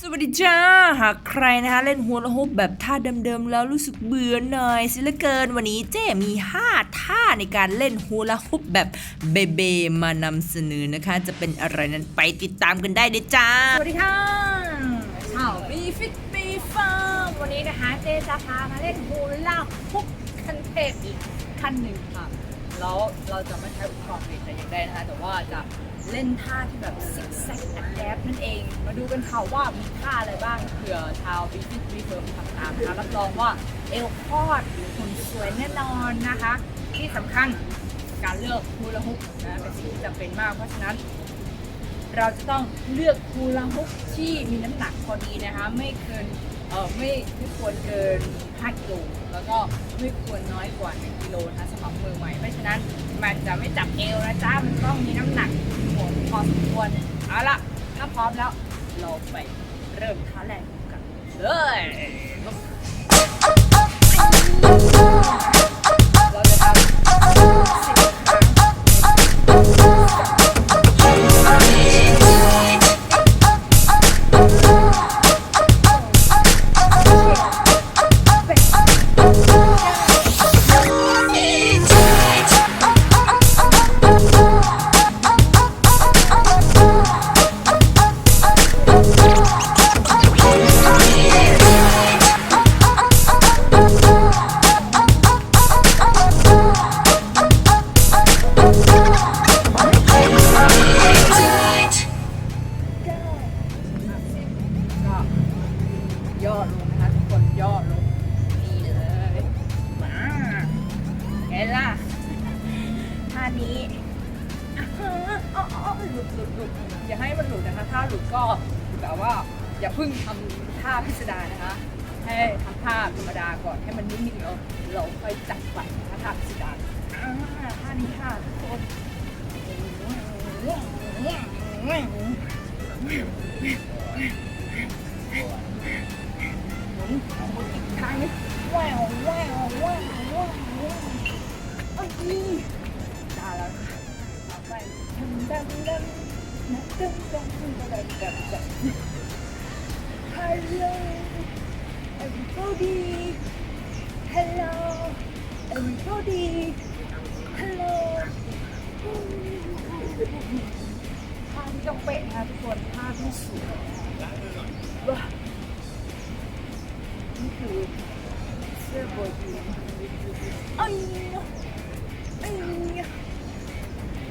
สวัสดีจ้า หากใครนะคะเล่นหัวละฮุบแบบท่าเดิมๆแล้วรู้สึกเบื่อหน่อยสิเละเกินวันนี้เจ๊มี 5 ท่าในการเล่นฮูลาฮุบแบบเบเบมานำเสนอนะคะ จะเป็นอะไรนั้นไปติดตามกันได้เลยจ้า สวัสดีค่ะชาวบีฟิตบีฟาร์มวันนี้นะคะเจจะพามาเล่นฮูลาฮุบขั้นเทพอีกขั้นหนึ่งค่ะ แล้วเราจะไม่ใช้อุปกรณ์ผลิตแต่อย่างใดนะคะแต่ว่าจะ เล่นท่าที่แบบซิกแซกแอดแอปนั่นเอง มาดูกันค่ะว่ามีท่าอะไรบ้างเผื่อชาวบีฟิตบีเฟิร์มทำตามนะคะรับรองว่าเอวคอดหุ่นสวยแน่นอนนะคะ ที่สำคัญการเลือกฮูลาฮุบนะเป็นสิ่งที่จำเป็นมากเพราะฉะนั้น เราจะต้องเลือกฮูลาฮุกที่มีน้ำหนักพอดีนะคะ ไม่เกินเออไม่ไม่ควรเกิน 5 กิโลแล้วก็ไม่ควรน้อยกว่า 1 กิโลนะคะสำหรับมือใหม่เพราะฉะนั้นมันจะไม่จับเอวนะจ๊ะมันต้องมีน้ำหนัก พอพอสมควรเอาละถ้าพร้อมแล้ว เราไปเริ่มท้าแรกกันเลย ดหลุดหลุดอย่าให้มันหลุดนะคะถ้าหลุดก็แบบว่าอย่าเพึ่งทำท่าพิสดารนะคะ ให้ทำท่าธรรมดาก่อนให้มันนิ่งๆแล้วเราค่อยจับไปนะคะท่าพิสดารอ่าท่านี้ค่ะทุกคนหมุนหมุนอีกครั้งนึงว้าวว้าวว้าวว้าวว้าวเอ้ยได้แล้วค่ะต่อไปดังดัง Hello everybody Hello everybody Hello ท่าที่ต้องเป๊ะนะคะทุกคนท่าที่สวยว้านี่คือเสื้อบอยยีนไอ้ยะไอ้ยะ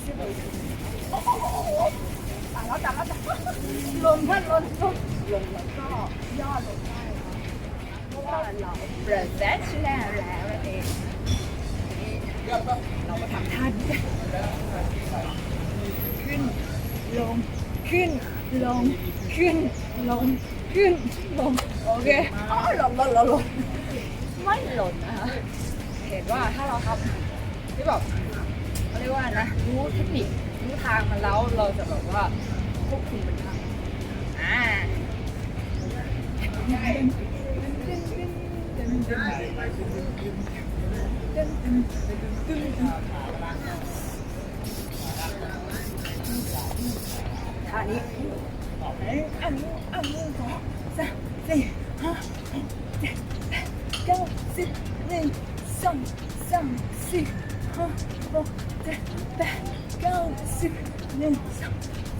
เสื้อบอยยีนโอ้โหตาย แล้วตายแล้วตายแล้วลงท่าลงลงลงแล้วก็ย่อลงได้เพราะว่าเราเบรดแซชแน่แล้วเองเรามาทำท่านี้ขึ้นลงขึ้นลงขึ้นลงขึ้นลงโอเคอ๋อล่นหล่นหล่นหล่นไม่หล่นนะคะเห็นว่าถ้าเราทำที่แบบเขาเรียกว่านะรู้เทคนิครู้ทางมันแล้วเราจะแบบว่า ควบคุมมันทางอ่าท่านี้อันนี้อันนี้สองสามสี่ห้าหกเจ็ดแปดเก้าสิบหนึ่งสองสามสี่ห้าหกเจ็ดแปดเก้าสิบหนึ่งสอง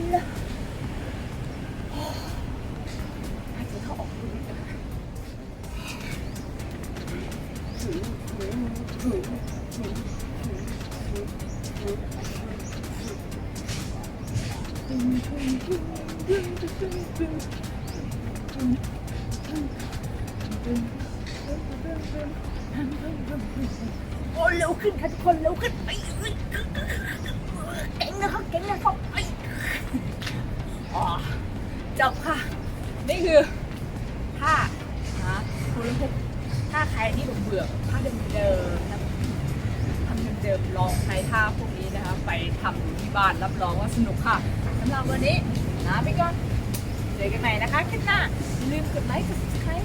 หามสี่หกเจ็ดแปดเก้าสิบหนึ่งสอกดเก้าสิบหนึ่งสองสามสี่ห้าแปดเก้าสิบหนึ่งสองดแปดเก้าสิบหนึ่งสองดแปดเก้าสิบมาดูด้านหลังหนึ่งสองดแปดเก้าสิบหนึ่งสองดึงโอ้เร็วขึ้นค่ะทุกคนเร็วขึ้นไป ถ้าใครที่เบื่อท่าเดิมๆนะทำเดิมๆลองใช้ท่าพวกนี้นะคะไปทำดูที่บ้านรับรองว่าสนุกค่ะสำหรับวันนี้ลาไปก่อนเจอกันใหม่นะคะคลิปหน้าลืมกดไลค์กด subscribe